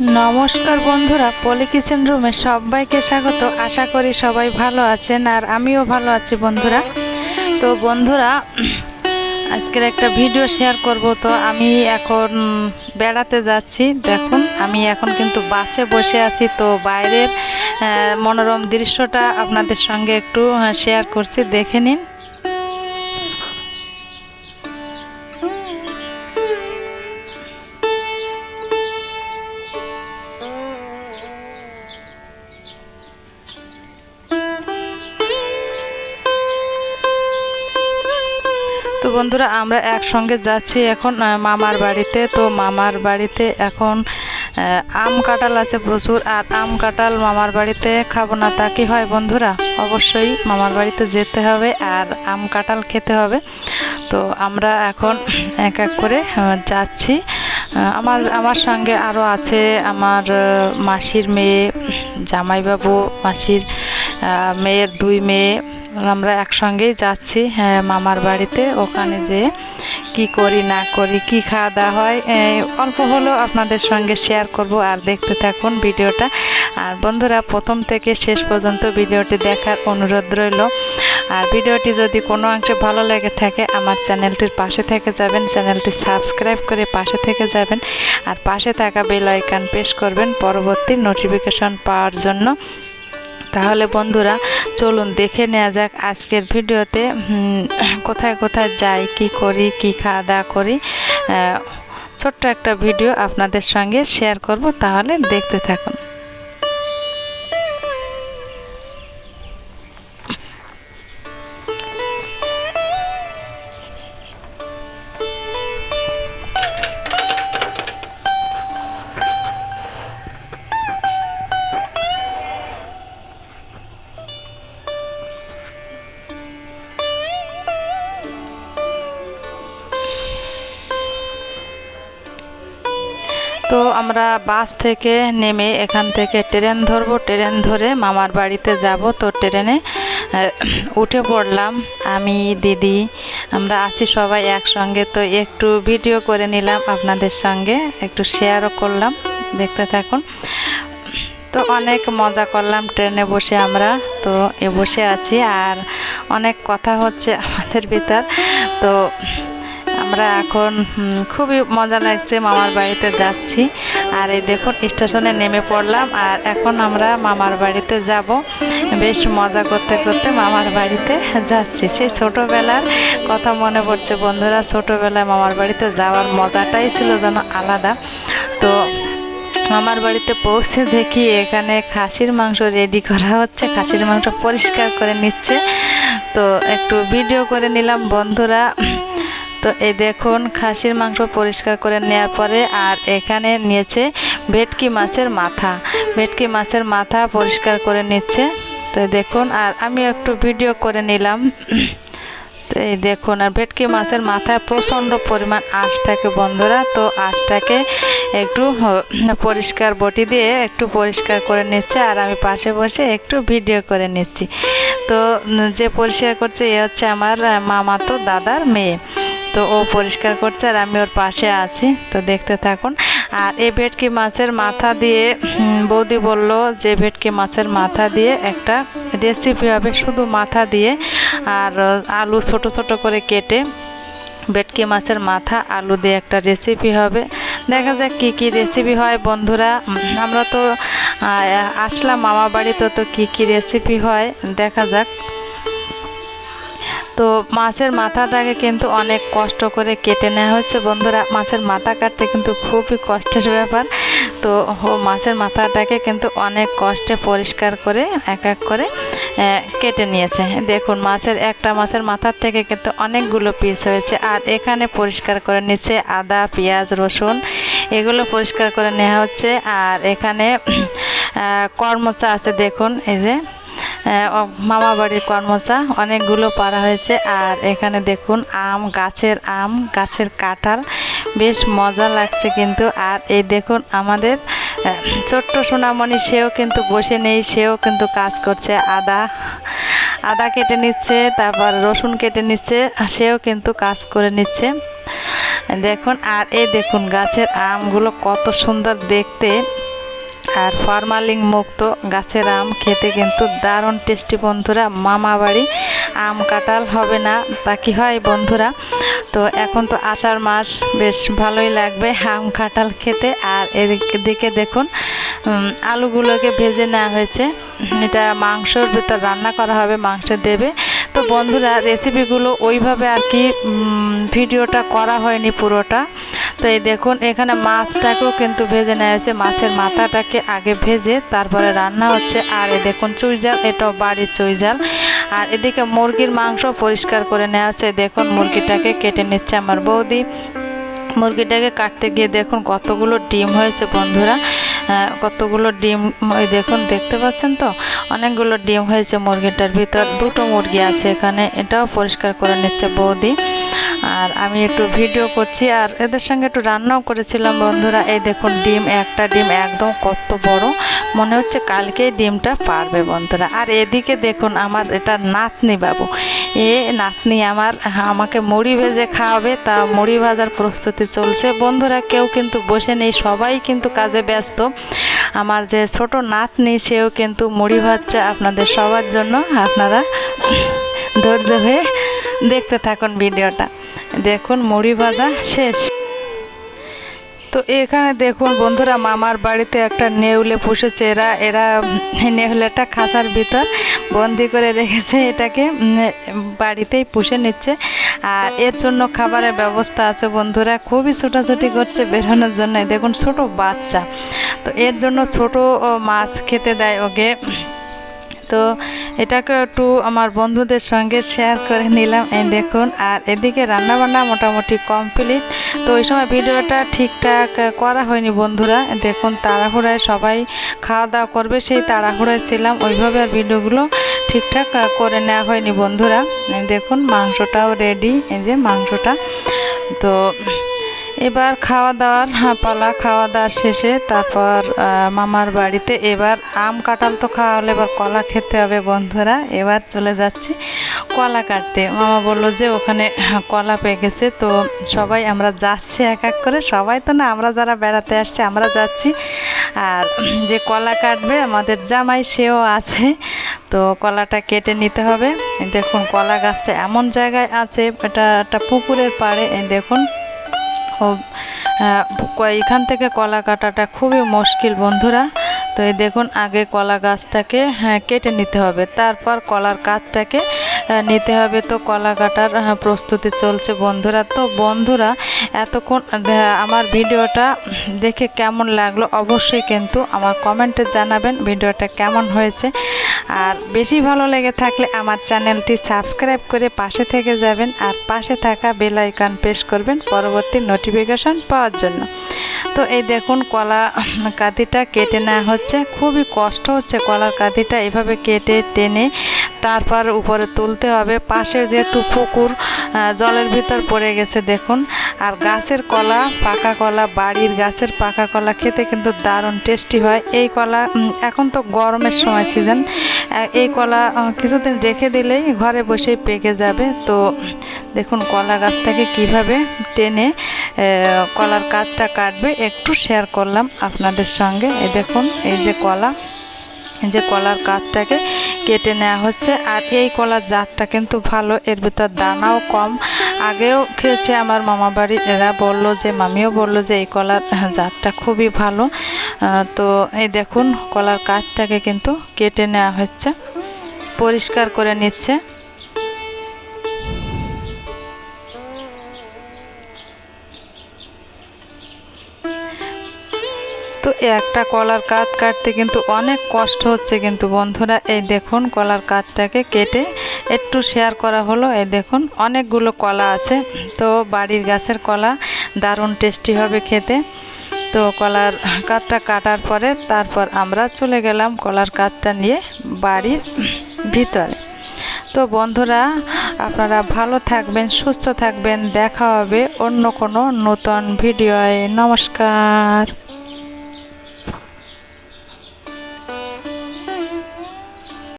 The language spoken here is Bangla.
নমস্কার বন্ধুরা, পলি কিচেন রুমে সবাইকে স্বাগত। আশা করি সবাই ভালো আছেন আর আমিও ভালো আছি বন্ধুরা। তো বন্ধুরা, আজকের একটা ভিডিও শেয়ার করব। তো আমি এখন বেড়াতে যাচ্ছি। দেখুন, আমি এখন কিন্তু বাসে বসে আছি। তো বাইরের মনোরম দৃশ্যটা আপনাদের সঙ্গে একটু শেয়ার করছি। দেখে নিন। তো বন্ধুরা, আমরা একসঙ্গে যাচ্ছি এখন মামার বাড়িতে। তো মামার বাড়িতে এখন আম কাঁঠাল আছে প্রচুর, আর আম কাঁঠাল মামার বাড়িতে খাব না। তা কি হয় বন্ধুরা? অবশ্যই মামার বাড়িতে যেতে হবে আর আম কাঁঠাল খেতে হবে। তো আমরা এখন এক এক করে যাচ্ছি। আমার আমার সঙ্গে আরও আছে আমার মাসির মেয়ে, জামাইবাবু, মাসির মেয়ের দুই মেয়ে। আমরা একসঙ্গেই যাচ্ছি হ্যাঁ, মামার বাড়িতে ওখানে যে কি করি না করি কি খাওয়া দাওয়া হয় অল্প হলেও আপনাদের সঙ্গে শেয়ার করব আর দেখতে থাকুন ভিডিওটা। আর বন্ধুরা প্রথম থেকে শেষ পর্যন্ত ভিডিওটি দেখার অনুরোধ রইল। আর ভিডিওটি যদি কোনো অংশে ভালো লেগে থাকে আমার চ্যানেলটির পাশে থেকে যাবেন চ্যানেলটি সাবস্ক্রাইব করে পাশে থেকে যাবেন আর পাশে থাকা বেল আইকন প্রেস করবেন পরবর্তী নোটিফিকেশন পাওয়ার জন্য। তাহলে বন্ধুরা চলুন দেখে নেওয়া যাক আজকের ভিডিওতে কোথায় কোথায় যাই, কি করি, কি খাওয়া দাওয়া করি ছোট্ট একটা ভিডিও আপনাদের সঙ্গে শেয়ার করব, তাহলে দেখতে থাকুন। তো আমরা বাস থেকে নেমে এখান থেকে ট্রেন ধরবো। ট্রেন ধরে মামার বাড়িতে যাব। তো ট্রেনে উঠে পড়লাম। আমি, দিদি, আমরা আছি সবাই একসঙ্গে। তো একটু ভিডিও করে নিলাম আপনাদের সঙ্গে। একটু শেয়ারও করলাম। দেখতে থাকুন। তো অনেক মজা করলাম ট্রেনে বসে আমরা। তো এ বসে আছি। আর অনেক কথা হচ্ছে আমাদের ভিতর। তো আমরা এখন খুবই মজা লাগছে মামার বাড়িতে যাচ্ছি। আর এই দেখুন, স্টেশনে নেমে পড়লাম আর এখন আমরা মামার বাড়িতে যাব। বেশ মজা করতে করতে মামার বাড়িতে যাচ্ছি। সেই ছোটোবেলার কথা মনে পড়ছে বন্ধুরা, ছোটোবেলায় মামার বাড়িতে যাওয়ার মজাটাই ছিল যেন আলাদা। তো মামার বাড়িতে পৌঁছে দেখি এখানে খাসির মাংস রেডি করা হচ্ছে। খাসির মাংস পরিষ্কার করে নিচ্ছে। তো একটু ভিডিও করে নিলাম বন্ধুরা। তো এই দেখুন, খাসির মাংস পরিষ্কার করে নেওয়ার পরে আর এখানে নিয়েছে ভেটকি মাছের মাথা। ভেটকি মাছের মাথা পরিষ্কার করে নিচ্ছে। তো দেখুন, আর আমি একটু ভিডিও করে নিলাম। তো এই দেখুন, আর ভেটকি মাছের মাথায় প্রচণ্ড পরিমাণ আঁশ থাকে বন্ধুরা। তো আঁশটাকে একটু পরিষ্কার বটি দিয়ে একটু পরিষ্কার করে নিচ্ছে। আর আমি পাশে বসে একটু ভিডিও করে নিচ্ছি। তো যে পরিষ্কার করছে, এ হচ্ছে আমার মামাতো দাদার মেয়ে। তো ও পরিষ্কার করছে আর আমি ওর পাশে আছি। তো দেখতে থাকুন। আর এই ভেটকি মাছের মাথা দিয়ে বৌদি বলল যে ভেটকি মাছের মাথা দিয়ে একটা রেসিপি হবে শুধু মাথা দিয়ে আর আলু ছোট ছোট করে কেটে ভেটকি মাছের মাথা আলু দিয়ে একটা রেসিপি হবে। দেখা যাক কী কী রেসিপি হয় বন্ধুরা। আমরা তো আসলাম মামা বাড়িতে তো কী কী রেসিপি হয়। দেখা যাক। তো মাছের মাথাটাকে কিন্তু অনেক কষ্ট করে কেটে নেওয়া হচ্ছে। বন্ধুরা, মাছের মাথা কাটতে কিন্তু খুবই কষ্টের ব্যাপার। তো মাছের মাথাটাকে কিন্তু অনেক কষ্টে পরিষ্কার করে এক এক করে কেটে নিয়েছে। দেখুন, মাছের একটা মাছের মাথার থেকে কিন্তু অনেকগুলো পিস হয়েছে। আর এখানে পরিষ্কার করে নিচ্ছে আদা, পেঁয়াজ, রসুন, এগুলো পরিষ্কার করে নেওয়া হচ্ছে। আর এখানে কর্মচা আছে, দেখুন, এই যে। মামা বাড়ির কর্মচা, অনেকগুলো পারা হয়েছে। আর এখানে দেখুন, আম, গাছের আম, গাছের কাঁঠাল, বেশ মজা লাগছে কিন্তু। আর এই দেখুন, আমাদের ছোট্ট সোনামণি, সেও কিন্তু বসে নেই, সেও কিন্তু কাজ করছে। আদা আদা কেটে নিচ্ছে, তারপর রসুন কেটে নিচ্ছে সেও কিন্তু কাজ করে নিচ্ছে। দেখুন, আর এই দেখুন, গাছের আমগুলো কত সুন্দর দেখতে। আর ফরমালিং মুক্ত গাছের আম খেতে কিন্তু দারুণ টেস্টি বন্ধুরা। মামা বাড়ি আম কাঁঠাল হবে না, তা কি হয় বন্ধুরা? তো এখন তো আষাঢ় মাস, বেশ ভালোই লাগবে আম কাঁঠাল খেতে। আর এদিকে দেখুন আলুগুলোকে ভেজে নেওয়া হয়েছে। এটা মাংসর ভিতর রান্না করা হবে, মাংস দেবে। তো বন্ধুরা রেসিপিগুলো ওইভাবে আর কি ভিডিওটা করা হয়নি পুরোটা। তো এই দেখুন, এখানে মাছটাকেও কিন্তু ভেজে নেওয়া হয়েছে। মাছের মাথাটাকে আগে ভেজে তারপরে রান্না হচ্ছে। আর এই দেখুন, চুই জাল এটাও বাড়ির চুইজাল আর এদিকে মুরগির মাংস পরিষ্কার করে নেওয়া হচ্ছে। দেখুন, মুরগিটাকে কেটে নিচ্ছে আমার বৌদি। মুরগিটাকে কাটতে গিয়ে দেখুন, কতগুলো ডিম হয়েছে বন্ধুরা। কতগুলো ডিম দেখুন, দেখতে পাচ্ছেন তো? অনেকগুলো ডিম হয়েছে মুরগিটার ভিতর। দুটো মুরগি আছে এখানে। এটাও পরিষ্কার করে নিচ্ছে বৌদি। আর আমি একটু ভিডিও করছি আর এদের সঙ্গে একটু রান্নাও করেছিলাম বন্ধুরা। এই দেখুন, ডিম, একটা ডিম একদম কত বড়। মনে হচ্ছে কালকেই ডিমটা পারবে বন্ধুরা। আর এদিকে দেখুন, আমার এটা নাতনি বাবু। এ নাতনি আমার, আমাকে মুড়ি ভেজে খাওয়াবে, তা মুড়ি ভাজার প্রস্তুতি চলছে। বন্ধুরা, কেউ কিন্তু বসে নেই, সবাই কিন্তু কাজে ব্যস্ত। আমার যে ছোট নাতনি, সেও কিন্তু মুড়ি ভাজছে আপনাদের সবার জন্য। আপনারা ধৈর্য হয়ে দেখতে থাকুন ভিডিওটা। দেখুন, মুড়ি ভাজা শেষ। তো এখানে দেখুন বন্ধুরা, মামার বাড়িতে একটা নেউলে পুষেছে এরা। এরা নেউলেটা খাঁচার ভিতর বন্দি করে রেখেছে, এটাকে বাড়িতেই পুষে নিচ্ছে। আর এর জন্য খাবারের ব্যবস্থা আছে বন্ধুরা, খুবই ছোটাছুটি করছে বেরোনোর জন্য। দেখুন, ছোট বাচ্চা। তো এর জন্য ছোট মাছ খেতে দেয় ওকে। তো এটাকে একটু আমার বন্ধুদের সঙ্গে শেয়ার করে নিলাম। এই দেখুন, আর এদিকে রান্নাবান্না মোটামুটি কমপ্লিট তো ওই সময় ভিডিওটা ঠিকঠাক করা হয়নি বন্ধুরা। দেখুন, তাড়াহুড়ায় সবাই খাওয়া দাওয়া করবে, সেই তাড়াহুড়ায় ছিলাম। ওইভাবে আর ভিডিওগুলো ঠিকঠাক করে নেওয়া হয়নি বন্ধুরা। দেখুন, মাংসটাও রেডি এই যে মাংসটা। তো এবার খাওয়া দাওয়ার হ্যাঁ, পালা খাওয়া দাওয়া শেষে তারপর মামার বাড়িতে এবার আম কাঁঠাল তো খাওয়া হলে এবার কলা খেতে হবে বন্ধুরা। এবার চলে যাচ্ছি কলা কাটতে। মামা বলল যে ওখানে কলা পেয়ে গেছে তো সবাই আমরা যাচ্ছি এক এক করে। সবাই তো না আমরা যারা বেড়াতে আসছি আমরা যাচ্ছি। আর যে কলা কাটবে আমাদের জামাই সেও আছে তো কলাটা কেটে নিতে হবে। দেখুন কলা গাছটা এমন জায়গায় আছে এটা একটা পুকুরের পাড়ে দেখুন। এখান থেকে কলা কাটাটা খুবই মুশকিল বন্ধুরা। তো এই দেখুন আগে কলা গাছটাকে হ্যাঁ, কেটে নিতে হবে। তারপর কলার কাঠটাকে নিতে হবে। তো কলা কাটার প্রস্তুতি চলছে বন্ধুরা। তো বন্ধুরা, এতক্ষণ আমার ভিডিওটা দেখে কেমন লাগল অবশ্যই কিন্তু আমার কমেন্টে জানাবেন ভিডিওটা কেমন হয়েছে। আর বেশি ভালো লেগে থাকলে আমার চ্যানেলটি সাবস্ক্রাইব করে পাশে থেকে যাবেন আর পাশে থাকা বেল আইকন প্রেস করবেন পরবর্তী নোটিফিকেশন পাওয়ার জন্য। তো এই দেখুন কলা কাঁদিটা কেটে নেওয়া হচ্ছে। খুবই কষ্ট হচ্ছে কলার কাঁদিটা এভাবে কেটে টেনে তারপর উপরে তুলতে হবে। পাশে যেহেতু পুকুর জলের ভিতর পড়ে গেছে, দেখুন। আর গাছের কলা, পাকা কলা, বাড়ির গাছের পাকা কলা খেতে কিন্তু দারুণ টেস্টি হয়। এই কলা এখন তো গরমের সময় সিজন এই কলা কিছুদিন রেখে দিলেই ঘরে বসেই পেকে যাবে। তো, দেখুন কলা গাছটাকে কীভাবে টেনে কলার কাঠটা কাটবে, একটু শেয়ার করলাম আপনাদের সঙ্গে। এই দেখুন, এই যে কলা। যে কলার কাঠটাকে কেটে নেওয়া হচ্ছে। আর এই কলার জাতটা কিন্তু ভালো, এর ভিতর দানাও কম। আগেও খেয়েছে আমার মামা বাড়ি, এরা বলল যে, মামিও বলল যে, এই কলার জাতটা খুবই ভালো। তো এই দেখুন, কলার কাঠটাকে কিন্তু কেটে নেওয়া হচ্ছে। পরিষ্কার করে নিচ্ছে। তো একটা কলার কাঠ কাটতে কিন্তু অনেক কষ্ট হচ্ছে কিন্তু বন্ধুরা। এই দেখুন কলার কাঠটাকে কেটে একটু শেয়ার করা হলো। এই দেখুন অনেকগুলো কলা আছে। তো বাড়ির গাছের কলা দারুণ টেস্টি হবে খেতে। তো কলার কাঠটা কাটার পরে তারপর আমরা চলে গেলাম কলার কাঠটা নিয়ে বাড়ির ভিতরে। তো বন্ধুরা, আপনারা ভালো থাকবেন, সুস্থ থাকবেন। দেখা হবে অন্য কোনো নতুন ভিডিওয়ে নমস্কার।